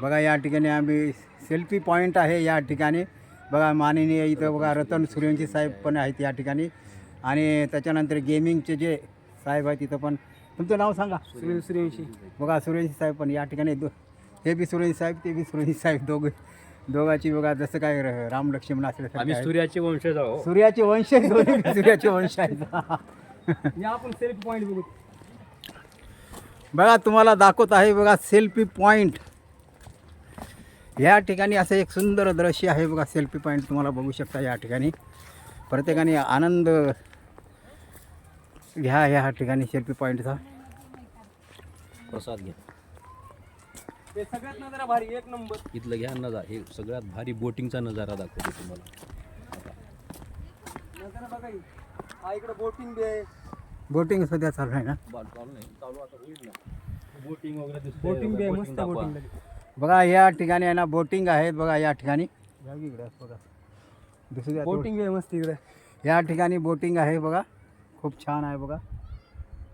बघा या ठिकाणी आम्ही सेल्फी पॉईंट आहे या ठिकाणी. बघा माननीय इथं बघा रतन सूर्यवंशी साहेब पण आहेत या ठिकाणी. आणि त्याच्यानंतर गेमिंगचे जे साहेब आहेत तिथं पण. तुमचं नाव सांगा. सुनील सूर्यवंशी. बघा सूर्यवंशी साहेब पण या ठिकाणी. दो हे बी सूर्यवंशी साहेब ते बी सूर्यवंशी साहेब दोघं दोघाची बघा जसं काय राम लक्ष्मण आहे. सूर्याचे आहोत. सूर्याचे वंश सूर्याचे वंश आहेत. आपण सेल्फी पॉईंट बघू. बघा तुम्हाला दाखवत आहे बघा सेल्फी पॉईंट या ठिकाणी असं एक सुंदर दृश्य आहे बघा सेल्फी पॉईंट तुम्हाला बघू शकता या ठिकाणी. प्रत्येकाने आनंद घ्या या ठिकाणी सेल्फी पॉईंटचा प्रसाद घ्या. ते सगळ्यात नजरा भारी एक नंबर. इथलं घ्या नजारा हे सगळ्यात भारी बोटिंगचा नजारा दाखवतो तुम्हाला. नजरा बघा ही. इकडे बोटिंग बी आहे. बोटिंग सध्या चालू आहे ना? चालू नाही चालू आता होईल ना. बोटिंग वगैरे. बोटिंग बी आहे Boating मस्त. बोटिंग बघा या ठिकाणी आहे ना बोटिंग आहेत बघा या ठिकाणी. बघा. दुसरी बोटिंग आहे मस्त इकडे. या ठिकाणी बोटिंग आहे बघा. खूप छान आहे बघा.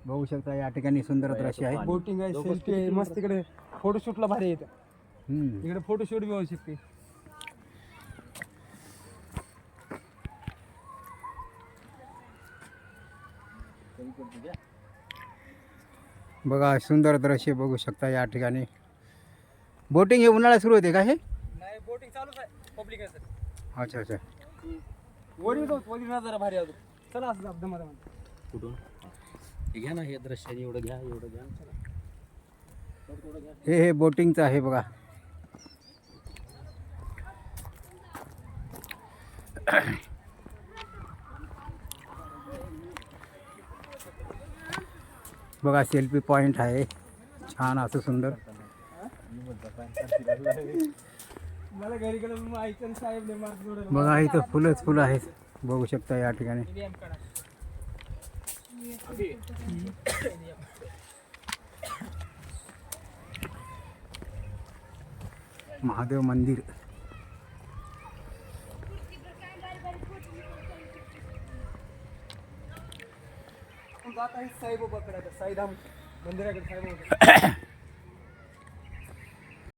बघू शकता या ठिकाणी सुंदर दृश्य आहे. बोटिंग आहे सेल्फी आहे मस्त इकडे. फोटोशूटला भारी येतं. इकडे फोटोशूट बी होऊ शकते. बघा सुंदर दृश्य बघू शकता या ठिकाणी. बोटिंग हे उन्हाळ्यात सुरू होते का हे? नाही बोटिंग चालूच आहे पब्लिक आहे सर. अच्छा अच्छा. वरी जाऊ वरी नजरा भारी अजून चला असं दमा कुठून? हे घ्या ना हे दृश्य एवढं घ्या एवढं घ्या चला. हे हे बोटिंगचं आहे बघा. बघा सेल्फी पॉईंट आहे. छान असं सुंदर. मला घरी गेलं आईचं साहेब लय मार्क जोडेल बघा इथं फुलंच फुलं आहेत. बघू शकता या ठिकाणी. महादेव मंदिर. आपण जात आहे साईबाबा कडे साईधाम मंदिराकडे साईबाबा